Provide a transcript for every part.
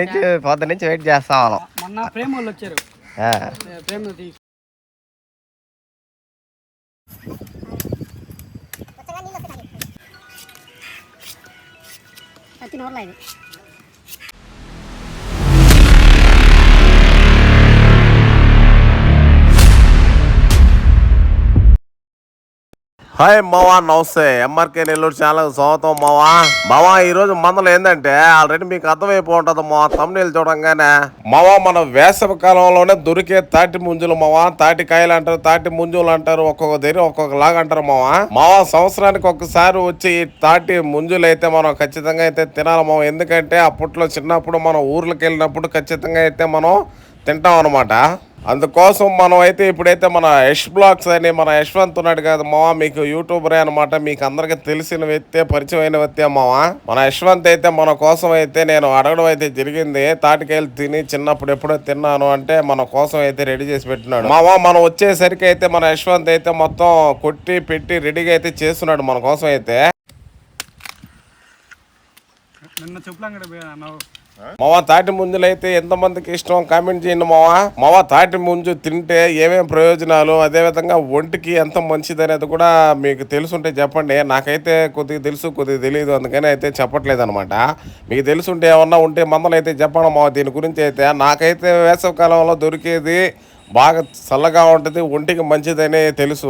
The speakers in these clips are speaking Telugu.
నుంచి పొద్దు నుంచి వెయిట్ చేస్తా ఉన్నాం మొన్న ప్రేమ వాళ్ళు వచ్చారు. ప్రేమ తినవర్లా ఇది. హాయ్ మావా నమస్తే. ఎంఆర్కే నెల్లూరు ఛానల్ స్వాగతం మావా. మావా ఈ రోజు మందలు ఏంటంటే ఆల్రెడీ మీకు అర్థమైపో ఉంటుంది మా తమ్ముళ్ళు చూడంగానే. మావా మన వేసవి కాలంలోనే దొరికే తాటి ముంజులు మావా తాటి కాయలు అంటారు తాటి ముంజులు అంటారు ఒక్కొక్క దగ్గర ఒక్కొక్క లాగా అంటారు మావా. మావా సంవత్సరానికి ఒకసారి వచ్చి తాటి ముంజులు అయితే మనం ఖచ్చితంగా అయితే తినాలి మావా. ఎందుకంటే అప్పట్లో చిన్నప్పుడు మనం ఊర్లకు వెళ్ళినప్పుడు ఖచ్చితంగా అయితే మనం తింటాం అనమాట అందుకోసం మనం అయితే ఇప్పుడైతే మన యష్ బ్లాగ్స్ అని మన యశ్వంత్ ఉన్నాడు కదా మావా మీకు యూట్యూబరే అనమాట మీకు అందరికి తెలిసిన వ్యక్తే పరిచయమైన వ్యక్తే మావా. మన యశ్వంత్ అయితే మన కోసం అయితే నేను అడగడం అయితే జరిగింది. తాటికాయలు తిని చిన్నప్పుడు ఎప్పుడో తిన్నాను అంటే మన కోసం అయితే రెడీ చేసి పెట్టినాడు. మావా మనం వచ్చేసరికి అయితే మన యశ్వంత్ అయితే మొత్తం కొట్టి పెట్టి రెడీగా అయితే చేస్తున్నాడు మన కోసం అయితే. నిన్న అన్నావు మావా తాటి ముంజులు అయితే ఎంతమందికి ఇష్టం? కామెంట్ చేయండి మావా. మావా తాటి ముంజు తింటే ఏమేం ప్రయోజనాలు? అదే విధంగా ఒంటికి ఎంత మంచిది అనేది కూడా మీకు తెలుసుంటే చెప్పండి. నాకైతే కొద్దిగా తెలుసు కొద్దిగా తెలియదు అందుకని అయితే చెప్పట్లేదు అనమాట మీకు తెలుసుంటే ఏమన్నా ఉంటే మందలు అయితే చెప్పండి మావా. దీని గురించి అయితే నాకైతే వేసవకాలంలో దొరికేది బాగా చల్లగా ఉంటుంది ఒంటికి మంచిదని తెలుసు.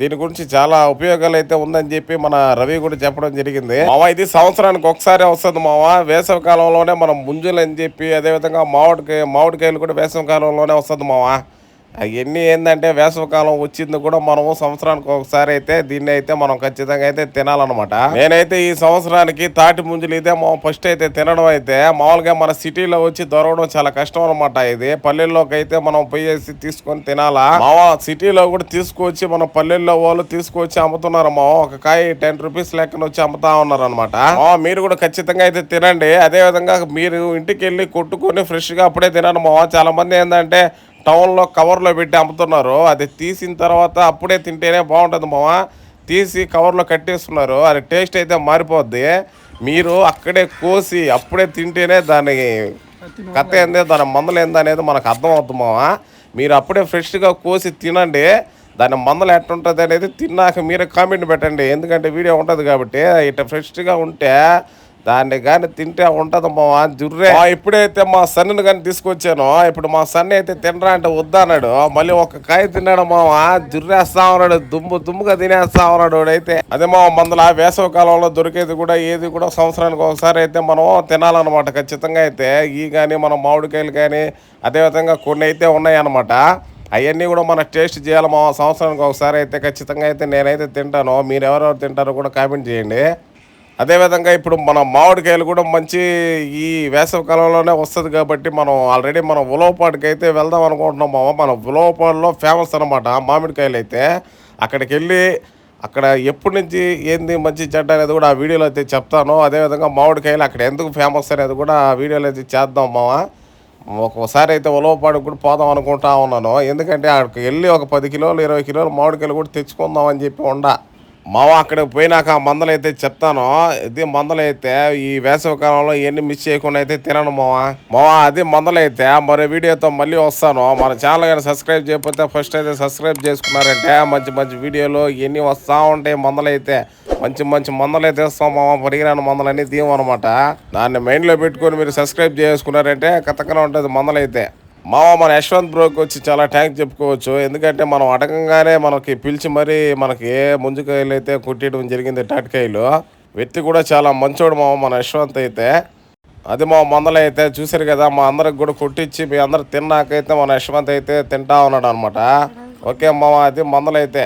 దీని గురించి చాలా ఉపయోగాలు అయితే ఉందని చెప్పి మన రవి కూడా చెప్పడం జరిగింది. మావా ఇది సంవత్సరానికి ఒకసారి వస్తుంది మావా. వేసవి కాలంలోనే మనం ముంజులు అని చెప్పి అదేవిధంగా మామిడికాయ మామిడికాయలు కూడా వేసవి కాలంలోనే వస్తుంది మావా. అవన్నీ ఏంటంటే వేసవికాలం వచ్చింది కూడా మనము సంవత్సరానికి ఒకసారి అయితే దీన్ని అయితే మనం ఖచ్చితంగా అయితే తినాలన్నమాట. నేనైతే ఈ సంవత్సరానికి తాటి ముంజులు ఇదే మనం ఫస్ట్ అయితే తినడం అయితే మామూలుగా మన సిటీలో వచ్చి దొరకడం చాలా కష్టం అనమాట ఇది. పల్లెల్లోకి అయితే మనం పోయేసి తీసుకొని తినాలా? మావా సిటీలో కూడా తీసుకొచ్చి మన పల్లెల్లో వాళ్ళు తీసుకొచ్చి అమ్ముతున్నారు మా ఒక కాయ టెన్ రూపీస్ లెక్కన వచ్చి అమ్ముతా ఉన్నారు అనమాట మీరు కూడా ఖచ్చితంగా అయితే తినండి. అదే విధంగా మీరు ఇంటికి వెళ్ళి కొట్టుకొని ఫ్రెష్గా అప్పుడే తినండి మా చాలా మంది ఏంటంటే టౌన్లో కవర్లో పెట్టి అమ్ముతున్నారు. అది తీసిన తర్వాత అప్పుడే తింటేనే బాగుంటుంది మామ. తీసి కవర్లో కట్టేస్తున్నారు. అది టేస్ట్ అయితే మారిపోద్ది. మీరు అక్కడే కోసి అప్పుడే తింటేనే దాని కథ ఏంది దాని మందలు ఏంది అనేది మనకు అర్థం అవుతుంది మామ. మీరు అప్పుడే ఫ్రెష్గా కోసి తినండి. దాని మందలు ఎట్టుంటుంది అనేది తిన్నాక మీరే కామెంట్ పెట్టండి. ఎందుకంటే వీడియో ఉంటుంది కాబట్టి ఇట్లా ఫ్రెష్గా ఉంటే దాన్ని కానీ తింటే ఉంటది మా జుర్రే. ఎప్పుడైతే ఇప్పుడైతే మా సన్నుని కానీ తీసుకొచ్చాను. ఇప్పుడు మా సన్ అయితే తినరా అంటే వద్దన్నాడు. మళ్ళీ ఒక కాయ తిన్నాడు మావా జుర్రేస్తా ఉన్నాడు దుమ్ము దుమ్ముగా తినేస్తా ఉన్నాడు వాడైతే. అదే మా మందుల వేసవ కాలంలో దొరికేది కూడా ఏది కూడా సంవత్సరానికి ఒకసారి అయితే మనం తినాలన్నమాట ఖచ్చితంగా అయితే. ఈ కానీ మన మామిడికాయలు కానీ అదేవిధంగా కొన్ని అయితే ఉన్నాయన్నమాట. అవన్నీ కూడా మనం టేస్ట్ చేయాలి మా సంవత్సరానికి ఒకసారి అయితే ఖచ్చితంగా అయితే నేనైతే తింటాను. మీరు ఎవరెవరు తింటారో కూడా కామెంట్ చేయండి. అదేవిధంగా ఇప్పుడు మన మామిడికాయలు కూడా మంచి ఈ వేసవి కాలంలోనే వస్తుంది కాబట్టి మనం ఆల్రెడీ మనం ఉలవపాడుకి అయితే వెళ్దాం అనుకుంటున్నాం మామ. మన ఉలవపాడులో ఫేమస్ అనమాట మామిడికాయలు అయితే అక్కడికి వెళ్ళి అక్కడ ఎప్పటి నుంచి ఏంది మంచి చెడ్డ అనేది కూడా ఆ వీడియోలో అయితే చెప్తాను. అదేవిధంగా మామిడికాయలు అక్కడ ఎందుకు ఫేమస్ అనేది కూడా ఆ వీడియోలో అయితే చేద్దాం మామ. ఒక్కోసారి అయితే ఉలవపాడుకు కూడా పోదాం అనుకుంటా ఉన్నాను. ఎందుకంటే అక్కడికి వెళ్ళి ఒక పది కిలోలు ఇరవై కిలోలు మామిడికాయలు కూడా తెచ్చుకుందాం అని చెప్పి ఉండ. మావ అక్కడికి పోయినాక ఆ మందలు అయితే చెప్తాను. ఇది మందలు అయితే ఈ వేసవి కాలంలో ఇవన్నీ మిస్ చేయకుండా అయితే తినను మావా. మావా అది మందలు అయితే మరో వీడియోతో మళ్ళీ వస్తాను. మన ఛానల్ కానీ సబ్స్క్రైబ్ చేయకపోతే ఫస్ట్ అయితే సబ్స్క్రైబ్ చేసుకున్నారంటే మంచి మంచి వీడియోలు ఇవన్నీ వస్తూ ఉంటాయి మందలు అయితే మంచి మంచి మందలు అయితే ఇస్తాం మావా. పరిగిరాని మందలన్నీ తీయమన్నమాట దాన్ని మైండ్లో పెట్టుకొని మీరు సబ్స్క్రైబ్ చేసుకున్నారంటే కథకనే ఉంటుంది మందలు అయితే మన యశ్వంత్ బ్రోకి వచ్చి చాలా థ్యాంక్స్ చెప్పుకోవచ్చు. ఎందుకంటే మనం అడగంగానే మనకి పిలిచి మరీ మనకి ఏ ముంజుకాయలు అయితే కుట్టేయడం జరిగింది టాటికాయలు వ్యక్తి కూడా చాలా మంచోడు మామ మన యశ్వంత్ అయితే. అది మా మందలు అయితే చూసారు కదా మా అందరికి కూడా కొట్టించి మీ అందరు తిన్నాకైతే మన యశ్వంత్ అయితే తింటా ఉన్నాడు అనమాట ఓకే మామ అది మందలు అయితే